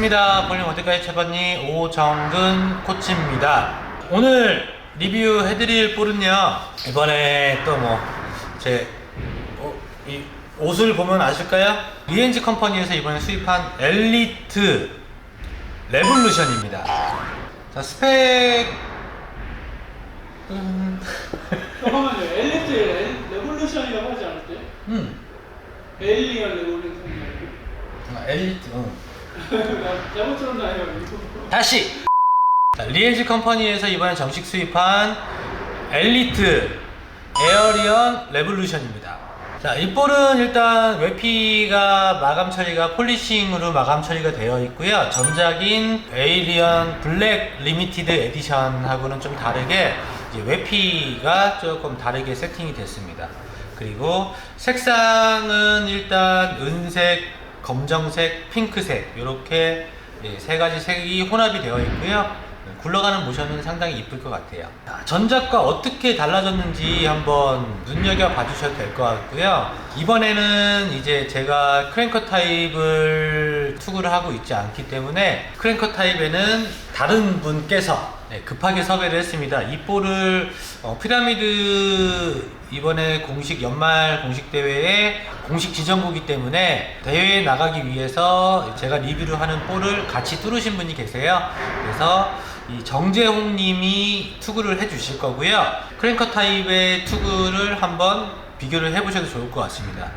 반갑습니다. 볼링 어디까지 쳐봤니? 오정근 코치입니다. 오늘 리뷰해드릴 볼은요. 이번에 또 뭐, 제, 어, 이 옷을 보면 아실까요? 리엔지 컴퍼니에서 이번에 수입한 엘리트 레볼루션입니다. 자, 스펙, 음, 잠깐만요. 엘리트 레- 레볼루션이라고 하지 않았대? 음, 에일리언 레볼루션이라고. 아, 엘리트, 응. 들었나요? 이거? 다시 자, 리엔지 컴퍼니에서 이번에 정식 수입한 엘리트 에어리언 레볼루션입니다. 자, 이 볼은 일단 외피가 마감 처리가 폴리싱으로 마감 처리가 되어 있고요. 전작인 에이리언 블랙 리미티드 에디션하고는 좀 다르게 이제 외피가 조금 다르게 세팅이 됐습니다. 그리고 색상은 일단 은색, 검정색, 핑크색 이렇게 예, 세 가지 색이 혼합이 되어 있고요. 굴러가는 모션은 상당히 이쁠 것 같아요. 자, 전작과 어떻게 달라졌는지 한번 눈여겨 봐주셔도 될 것 같고요. 이번에는 이제 제가 크랭커 타입을 투구를 하고 있지 않기 때문에 크랭커 타입에는 다른 분께서 네, 급하게 섭외를 했습니다. 이 볼을 어, 피라미드 이번에 공식 연말 공식 대회에 공식 지정구기 때문에 대회에 나가기 위해서 제가 리뷰를 하는 볼을 같이 뚫으신 분이 계세요. 그래서 이 정재홍 님이 투구를 해 주실 거고요. 크랭커 타입의 투구를 한번 비교를 해 보셔도 좋을 것 같습니다.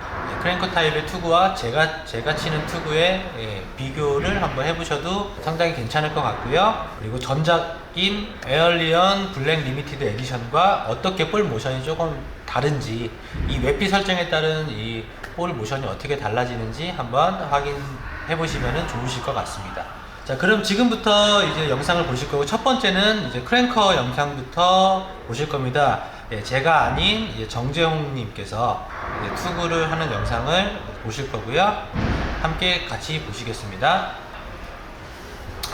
네, 크랭커 타입의 투구와 제가 제가 치는 투구의 예, 비교를 한번 해보셔도 상당히 괜찮을 것 같고요. 그리고 전작인 에얼리언 블랙 리미티드 에디션과 어떻게 볼 모션이 조금 다른지 이 웹피 설정에 따른 이 볼 모션이 어떻게 달라지는지 한번 확인해 보시면 좋으실 것 같습니다. 자, 그럼 지금부터 이제 영상을 보실 거고 첫 번째는 이제 크랭커 영상부터 보실 겁니다. 예, 제가 아닌 정재홍님께서 투구를 하는 영상을 보실 거고요. 함께 같이 보시겠습니다.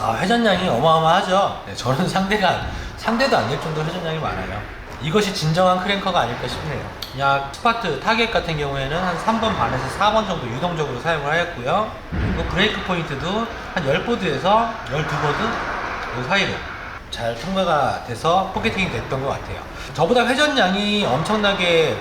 아, 회전량이 어마어마하죠. 네, 저는 상대가 상대도 안 될 정도로 회전량이 많아요. 이것이 진정한 크랭커가 아닐까 싶네요. 약 스파트 타겟 같은 경우에는 한 3번 반에서 4번 정도 유동적으로 사용을 하였고요. 그리고 브레이크 포인트도 한 10보드에서 12보드 그 사이로 잘 통과가 돼서 포켓팅이 됐던 것 같아요. 저보다 회전량이 엄청나게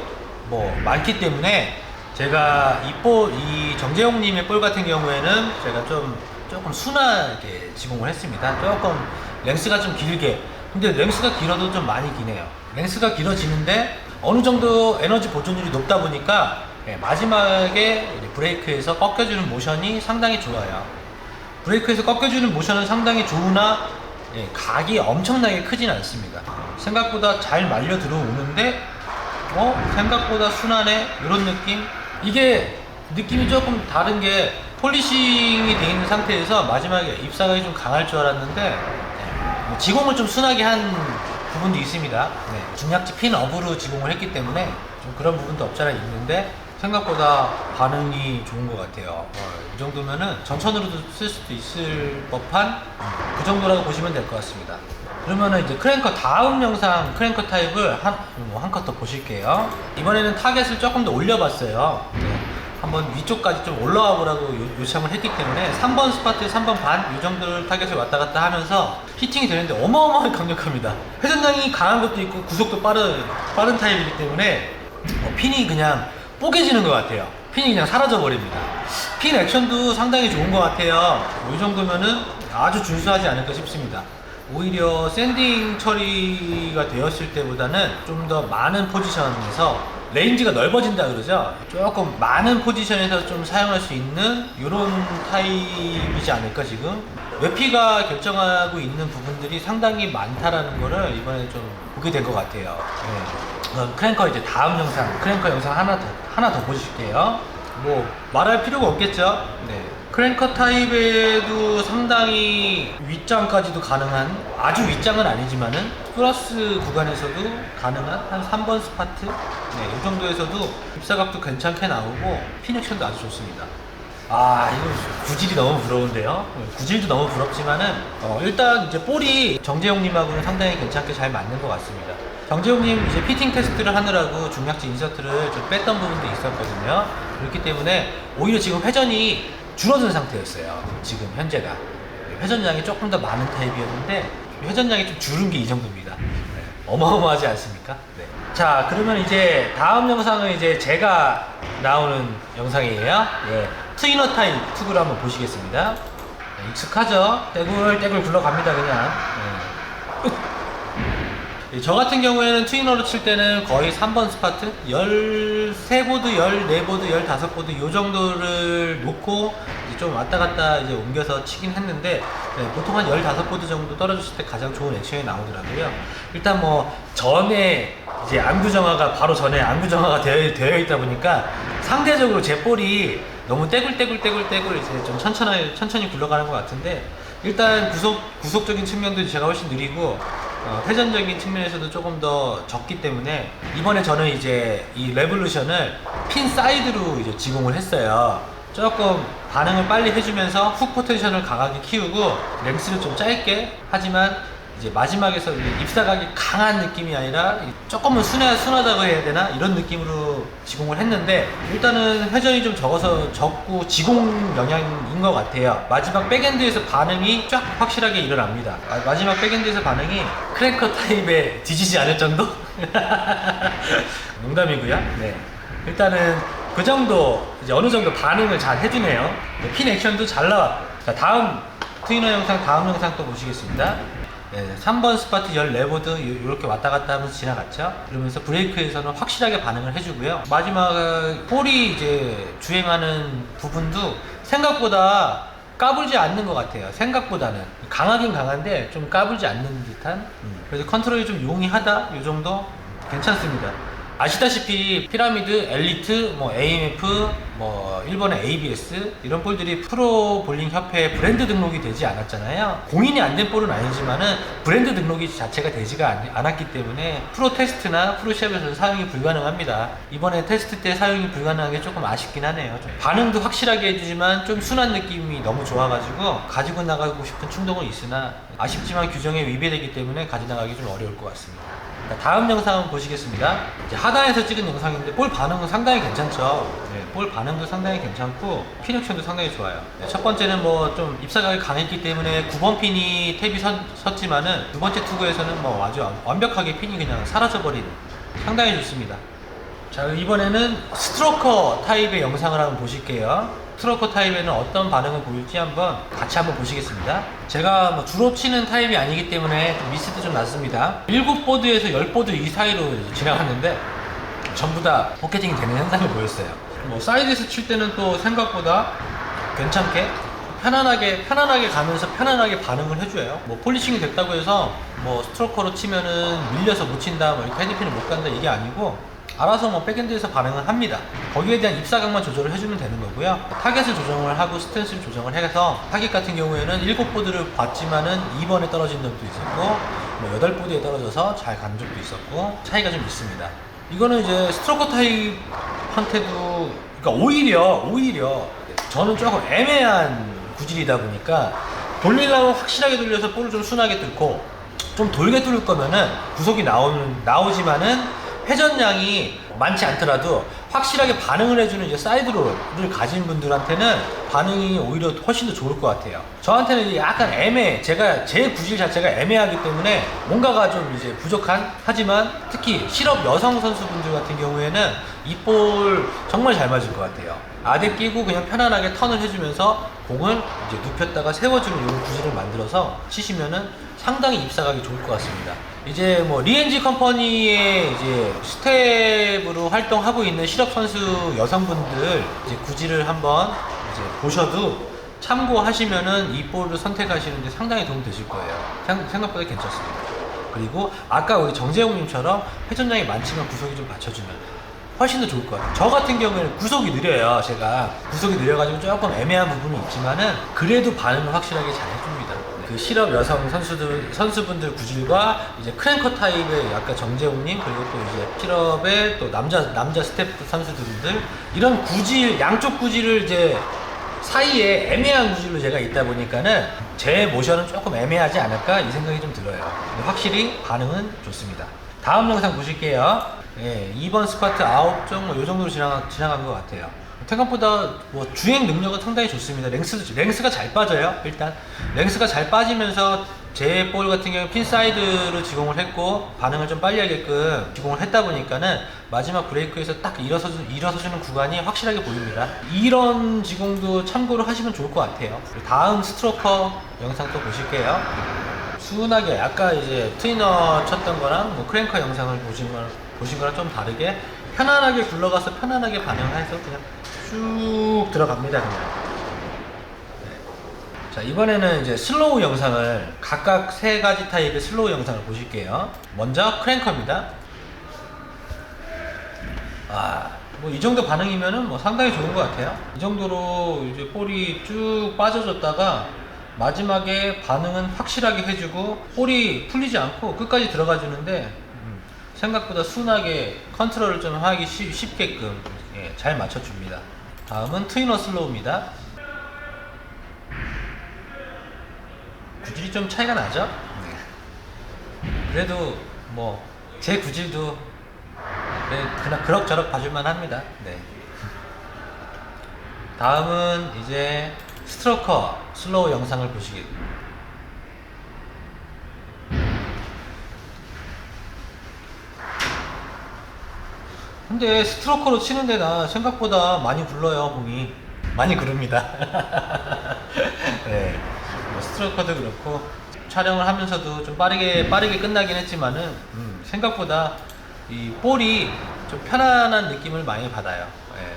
뭐 많기 때문에 제가 이 볼, 이 정재용님의 볼 같은 경우에는 제가 좀 조금 순하게 지공을 했습니다. 조금 랭스가 좀 길게. 근데 랭스가 길어도 좀 많이 기네요. 랭스가 길어지는데 어느 정도 에너지 보존율이 높다 보니까 예, 마지막에 브레이크에서 꺾여주는 모션이 상당히 좋아요. 브레이크에서 꺾여주는 모션은 상당히 좋으나 예, 각이 엄청나게 크진 않습니다. 생각보다 잘 말려 들어오는데 어 생각보다 순하네 이런 느낌. 이게 느낌이 조금 다른 게 폴리싱이 돼 있는 상태에서 마지막에 입사각이 좀 강할 줄 알았는데 예, 뭐 지공을 좀 순하게 한 부분도 있습니다. 네, 중약지 핀 업으로 지공을 했기 때문에 좀 그런 부분도 없잖아 있는데 생각보다 반응이 좋은 것 같아요. 어, 이 정도면은 전천으로도 쓸 수도 있을 법한 그 정도라고 보시면 될 것 같습니다. 그러면은 이제 크랭커 다음 영상 크랭커 타입을 한한 컷 더 보실게요. 이번에는 타겟을 조금 더 올려봤어요. 네, 한번 위쪽까지 좀 올라와 보라고 요- 요청을 했기 때문에 3번 스파트 3번 반 이 정도를 타겟을 왔다 갔다 하면서 히팅이 되는데 어마어마하게 강력합니다. 회전량이 강한 것도 있고 구속도 빠른 빠른 타입이기 때문에 어, 핀이 그냥 뽀개지는 것 같아요. 핀이 그냥 사라져 버립니다. 핀 액션도 상당히 좋은 것 같아요. 이 정도면은 아주 준수하지 않을까 싶습니다. 오히려 샌딩 처리가 되었을 때보다는 좀 더 많은 포지션에서 레인지가 넓어진다 그러죠. 조금 많은 포지션에서 좀 사용할 수 있는 이런 타입이지 않을까 지금. 외피가 결정하고 있는 부분들이 상당히 많다라는 거를 이번에 좀 보게 된 것 같아요. 네. 그럼 크랭커 이제 다음 영상, 크랭커 영상 하나 더 하나 더 보실게요. 뭐 말할 필요가 없겠죠. 네. 크랭커 타입에도 상당히 윗장까지도 가능한 아주 윗장은 아니지만은 플러스 구간에서도 가능한 한 3번 스파트 네, 이 정도에서도 입사각도 괜찮게 나오고 피넥션도 아주 좋습니다. 아 이거 구질이 너무 부러운데요. 구질도 너무 부럽지만은 어, 일단 이제 볼이 정재용님하고는 상당히 괜찮게 잘 맞는 것 같습니다. 정재용님 이제 피팅 테스트를 하느라고 중약지 인서트를 좀 뺐던 부분도 있었거든요. 그렇기 때문에 오히려 지금 회전이 줄어든 상태였어요. 지금 현재가. 회전량이 조금 더 많은 타입이었는데 회전량이 좀 줄은 게 이 정도입니다. 네. 어마어마하지 않습니까? 네. 자, 그러면 이제 다음 영상은 이제 제가 나오는 영상이에요. 예. 트위너 타입 투구를 한번 보시겠습니다. 네, 익숙하죠? 떼굴떼굴 굴러갑니다, 그냥. 네. 예, 저 같은 경우에는 트위너로 칠 때는 거의 3번 스파트 13보드, 14보드, 15보드 요 정도를 놓고 좀 왔다 갔다 이제 옮겨서 치긴 했는데 네, 보통 한 15보드 정도 떨어졌을 때 가장 좋은 액션이 나오더라고요. 일단 뭐 전에 이제 안구 정화가 바로 전에 안구 정화가 되어, 되어 있다 보니까 상대적으로 제 볼이 너무 떼굴떼굴떼굴떼굴 이제 좀 천천히 천천히 굴러가는 것 같은데 일단 구속 구속적인 측면도 제가 훨씬 느리고 어, 회전적인 측면에서도 조금 더 적기 때문에 이번에 저는 이제 이 레볼루션을 핀 사이드로 이제 지공을 했어요. 조금 반응을 빨리 해주면서 훅 포텐션을 강하게 키우고 랭스를 좀 짧게 하지만 이제 마지막에서 입사각이 강한 느낌이 아니라 조금은 순하, 순하다고 해야 되나? 이런 느낌으로 지공을 했는데 일단은 회전이 좀 적어서 적고 지공 영향인 것 같아요. 마지막 백엔드에서 반응이 쫙 확실하게 일어납니다. 아, 마지막 백엔드에서 반응이 크랭커 타입에 뒤지지 않을 정도? 농담이고요. 네. 일단은 그 정도 이제 어느 정도 반응을 잘 해주네요. 네, 핀 액션도 잘 나와 자 다음 트위너 영상 다음 영상 또 보시겠습니다 네, 3번 스파트 14보드 이렇게 왔다 갔다 하면서 지나갔죠. 그러면서 브레이크에서는 확실하게 반응을 해주고요. 마지막 볼이 이제 주행하는 부분도 생각보다 까불지 않는 것 같아요. 생각보다는 강하긴 강한데 좀 까불지 않는 듯한. 음, 그래서 컨트롤이 좀 용이하다 이 정도 괜찮습니다. 아시다시피 피라미드, 엘리트, 뭐 AMF, 뭐 일본의 ABS 이런 볼들이 프로 볼링 협회 브랜드 등록이 되지 않았잖아요. 공인이 안 된 볼은 아니지만은 브랜드 등록이 자체가 되지가 않, 않았기 때문에 프로 테스트나 프로 시합에서 사용이 불가능합니다. 이번에 테스트 때 사용이 불가능한 게 조금 아쉽긴 하네요. 좀 반응도 확실하게 해주지만 좀 순한 느낌이 너무 좋아가지고 가지고 나가고 싶은 충동은 있으나 아쉽지만 규정에 위배되기 때문에 가져나가기 좀 어려울 것 같습니다. 자, 다음 영상 보시겠습니다. 이제 하단에서 찍은 영상인데 볼 반응은 상당히 괜찮죠. 네, 볼 반응도 상당히 괜찮고 피렉션도 상당히 좋아요. 네, 첫 번째는 뭐 좀 입사각이 강했기 때문에 9번 핀이 탭이 섰, 섰지만은 두 번째 투구에서는 뭐 아주 완- 완벽하게 핀이 그냥 사라져버린 상당히 좋습니다. 자 이번에는 스트로커 타입의 영상을 한번 보실게요 스 트로커 타입에는 어떤 반응을 보일지 한번 같이 한번 보시겠습니다. 제가 뭐 주로 치는 타입이 아니기 때문에 좀 미스도 좀 났습니다. 7보드에서 10보드 이 사이로 지나갔는데 전부 다 포켓팅이 되는 현상을 보였어요. 뭐 사이드에서 칠 때는 또 생각보다 괜찮게 편안하게 편안하게 가면서 편안하게 반응을 해줘요. 뭐 폴리싱이 됐다고 해서 뭐 스트로커로 치면은 밀려서 못 친다, 뭐 이렇게 헤드핀을 못 간다 이게 아니고 알아서 뭐 백엔드에서 반응을 합니다. 거기에 대한 입사각만 조절을 해주면 되는 거고요. 타겟을 조정을 하고 스탠스를 조정을 해서 타겟 같은 경우에는 7보드를 봤지만은 2번에 떨어진 적도 있었고 뭐 8보드에 떨어져서 잘 간 적도 있었고 차이가 좀 있습니다. 이거는 이제 스트로커 타입한테도 그러니까 오히려 오히려 저는 조금 애매한 구질이다 보니까 돌리려면 확실하게 돌려서 볼을 좀 순하게 뚫고 좀 돌게 뚫을 거면은 구속이 나오는 나오지만은 회전량이 많지 않더라도 확실하게 반응을 해주는 이제 사이드로를 가진 분들한테는 반응이 오히려 훨씬 더 좋을 것 같아요. 저한테는 약간 애매, 제가 제 구질 자체가 애매하기 때문에 뭔가가 좀 이제 부족한 하지만 특히 실업 여성 선수분들 같은 경우에는 이 볼 정말 잘 맞을 것 같아요. 아대 끼고 그냥 편안하게 턴을 해주면서 공을 이제 눕혔다가 세워주는 이런 구질을 만들어서 치시면은 상당히 입사각이 좋을 것 같습니다. 이제 뭐 리엔지 컴퍼니의 이제 스텝으로 활동하고 있는 실업 선수 여성분들 이제 구질을 한번 이제 보셔도 참고하시면은 이 볼을 선택하시는데 상당히 도움 되실 거예요. 생- 생각보다 괜찮습니다. 그리고 아까 우리 정재홍님처럼 회전량이 많지만 구속이 좀 받쳐주면 훨씬 더 좋을 것 같아요. 저 같은 경우에는 구속이 느려요. 제가 구속이 느려가지고 조금 애매한 부분이 있지만은 그래도 반응을 확실하게 잘 해줍니다. 그 실업 여성 선수들 선수분들 구질과 이제 크랭커 타입의 약간 정재홍님 그리고 또 이제 실업의 또 남자 남자 스태프 선수들들 이런 구질 양쪽 구질을 이제 사이에 애매한 구질로 제가 있다 보니까는 제 모션은 조금 애매하지 않을까 이 생각이 좀 들어요. 확실히 반응은 좋습니다. 다음 영상 보실게요. 예, 2번 스쿼트 9점 뭐요 정도로 지나가, 지나간 것 같아요. 생각보다 뭐 주행 능력은 상당히 좋습니다. 랭스, 랭스가 잘 빠져요, 일단. 랭스가 잘 빠지면서 제 볼 같은 경우 핀 사이드로 지공을 했고 반응을 좀 빨리 하게끔 지공을 했다 보니까는 마지막 브레이크에서 딱 일어서, 일어서주는 구간이 확실하게 보입니다. 이런 지공도 참고로 하시면 좋을 것 같아요. 다음 스트로커 영상 또 보실게요. 순하게 아까 이제 트위너 쳤던 거랑 뭐 크랭커 영상을 보신 거 보신 거랑 좀 다르게 편안하게 굴러가서 편안하게 반응해서 그냥 쭉 들어갑니다 그냥. 네. 자 이번에는 이제 슬로우 영상을 각각 세 가지 타입의 슬로우 영상을 보실게요. 먼저 크랭커입니다. 아, 뭐 이 정도 반응이면은 뭐 상당히 좋은 것 같아요. 이 정도로 이제 볼이 쭉 빠져줬다가 마지막에 반응은 확실하게 해주고 볼이 풀리지 않고 끝까지 들어가 주는데 음, 생각보다 순하게 컨트롤을 좀 하기 쉽, 쉽게끔 예, 잘 맞춰줍니다. 다음은 트위너 슬로우입니다. 구질이 좀 차이가 나죠? 네. 그래도 뭐 제 구질도 네, 그냥 그럭저럭 봐줄만 합니다. 네. 다음은 이제 스트로커 슬로우 영상을 보시기. 근데 스트로커로 치는 데 나 생각보다 많이 굴러요, 공이. 많이 구릅니다. 네. 뭐 스트로커도 그렇고 촬영을 하면서도 좀 빠르게 빠르게 끝나긴 했지만은 음, 생각보다 이 볼이 좀 편안한 느낌을 많이 받아요. 예.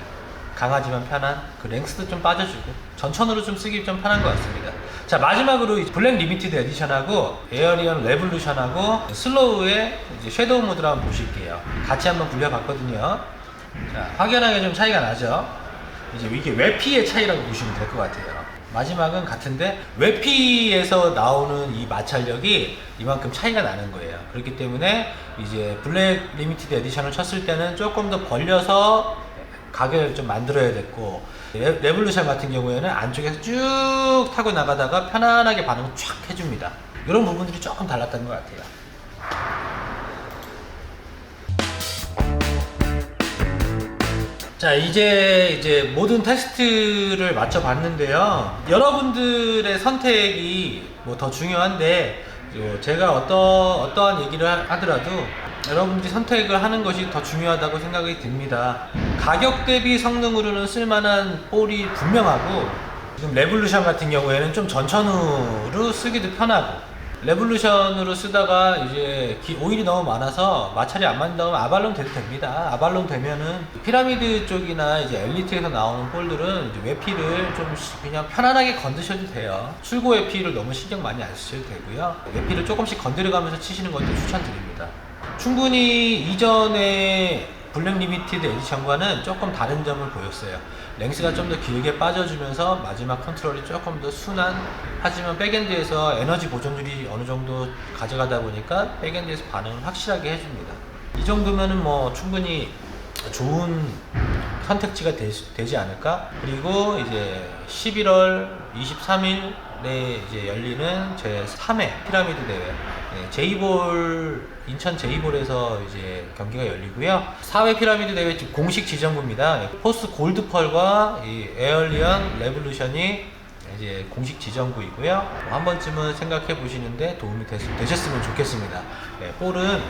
강하지만 편한 그 랭스도 좀 빠져주고 전천으로 좀 쓰기 좀 편한 것 같습니다. 자 마지막으로 이 블랙 리미티드 에디션하고 에어리언 레볼루션하고 슬로우의 이제 섀도우 모드를 한번 보실게요. 같이 한번 굴려봤거든요. 자 확연하게 좀 차이가 나죠. 이제 이게 외피의 차이라고 보시면 될 것 같아요. 마지막은 같은데 외피에서 나오는 이 마찰력이 이만큼 차이가 나는 거예요. 그렇기 때문에 이제 블랙 리미티드 에디션을 쳤을 때는 조금 더 벌려서 가격을 좀 만들어야 됐고 레, 레볼루션 같은 경우에는 안쪽에서 쭉 타고 나가다가 편안하게 반응을 쫙 해줍니다. 이런 부분들이 조금 달랐던 것 같아요. 자 이제 이제 모든 테스트를 마쳐 봤는데요. 여러분들의 선택이 뭐 더 중요한데 요 제가 어떠 어떠한 얘기를 하- 하더라도 여러분들이 선택을 하는 것이 더 중요하다고 생각이 듭니다. 가격 대비 성능으로는 쓸만한 볼이 분명하고 지금 레볼루션 같은 경우에는 좀 전천후로 쓰기도 편하고 레볼루션으로 쓰다가 이제 기- 오일이 너무 많아서 마찰이 안 맞는다면 아발론 돼도 됩니다. 아발론 되면은 피라미드 쪽이나 이제 엘리트에서 나오는 볼들은 외피를 좀 시- 그냥 편안하게 건드셔도 돼요. 출고 외피를 너무 신경 많이 안 쓰셔도 되고요. 외피를 조금씩 건드려가면서 치시는 것도 추천드립니다. 충분히 이전에 블랙 리미티드 에디션과는 조금 다른 점을 보였어요. 랭스가 좀 더 길게 빠져주면서 마지막 컨트롤이 조금 더 순한 하지만 백엔드에서 에너지 보존율이 어느 정도 가져가다 보니까 백엔드에서 반응을 확실하게 해줍니다. 이 정도면은 뭐 충분히 좋은 선택지가 되, 지 않을까? 그리고 이제 11월 23일 에 이제 열리는 제 3회 피라미드 대회 네, 제이볼 인천 제이볼에서 이제 경기가 열리고요. 4회 피라미드 대회 공식 지정구입니다. 네, 포스 골드펄과 이 에얼리언 레볼루션이 이제 공식 지정구이고요. 뭐한 번쯤은 생각해 보시는데 도움이 됐, 되셨으면 좋겠습니다. 네, 볼은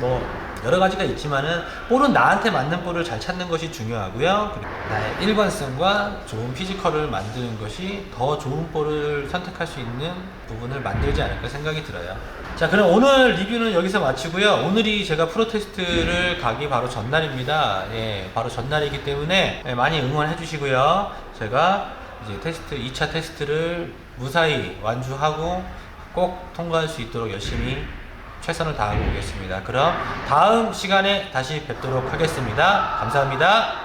뭐 여러 가지가 있지만은 볼은 나한테 맞는 볼을 잘 찾는 것이 중요하고요. 그리고 나의 일관성과 좋은 피지컬을 만드는 것이 더 좋은 볼을 선택할 수 있는 부분을 만들지 않을까 생각이 들어요. 자, 그럼 오늘 리뷰는 여기서 마치고요. 오늘이 제가 프로 테스트를 가기 바로 전날입니다. 예, 바로 전날이기 때문에 예, 많이 응원해 주시고요. 제가 이제 테스트 2차 테스트를 무사히 완주하고 꼭 통과할 수 있도록 열심히 최선을 다하고 오겠습니다. 그럼 다음 시간에 다시 뵙도록 하겠습니다. 감사합니다.